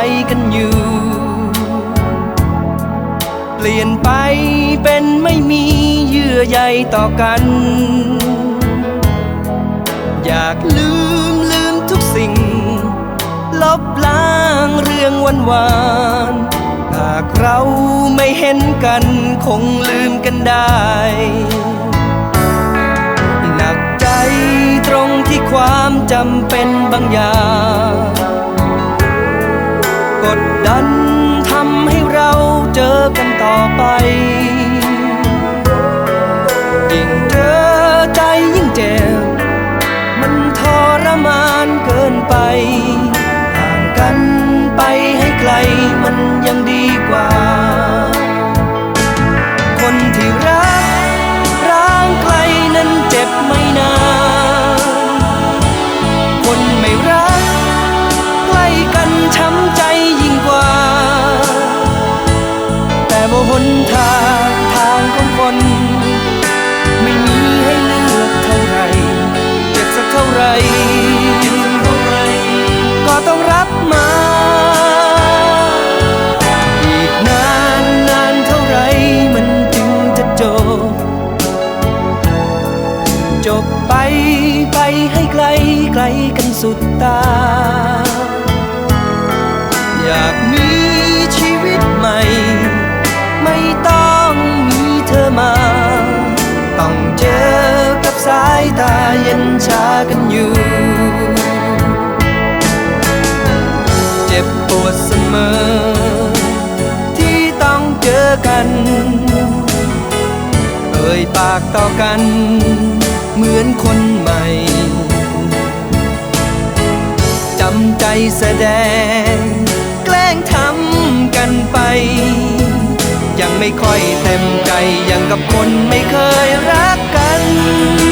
ใจกันอยู่ เปลี่ยนไปเป็นไม่มีเยื่อใยต่อกัน อยากลืมลืมทุกสิ่ง ลบล้างเรื่องวันวานหากเราไม่เห็นกันคงลืมกันได้หนักใจตรงที่ความจำเป็นบางอย่าง กดดันทำให้เราเจอกันต่อไป สุดตา อยากมีชีวิตใหม่ ไม่ต้องมีเธอมา ต้องเจอกับสายตาเย็นชากันอยู่ เจ็บปวดเสมอ ที่ต้องเจอกัน เอ่ยปากต่อกัน แสดง แกล้งทำกันไป ยังไม่ค่อยเต็มใจยังกับคนไม่เคยรักกันคน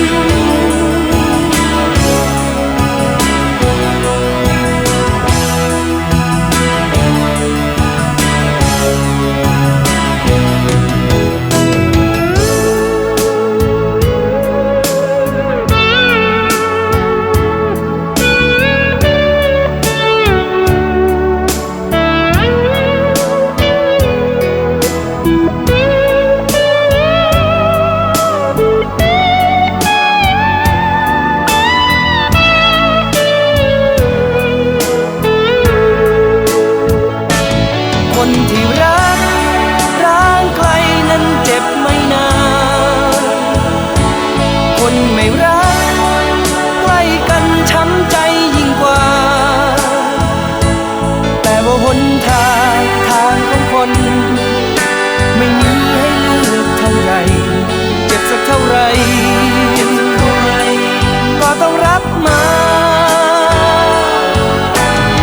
หนทางทางของคน ไม่มีให้เลือกเท่าไร เจ็บสักเท่าไรก็ต้องรับมา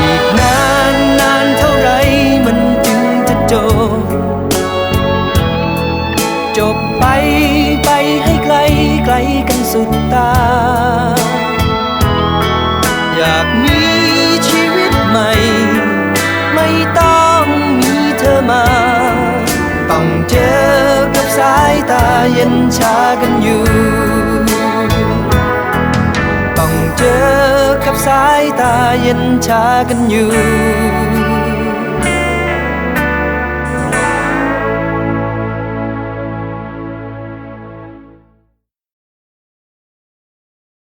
อีกนานนานเท่าไรมันจึงจะจบ จบไปไปให้ไกลไกลกันสุดตา สายตาเย็นชากันอยู่ ต้องเจอกับสายตาเย็นชากันอยู่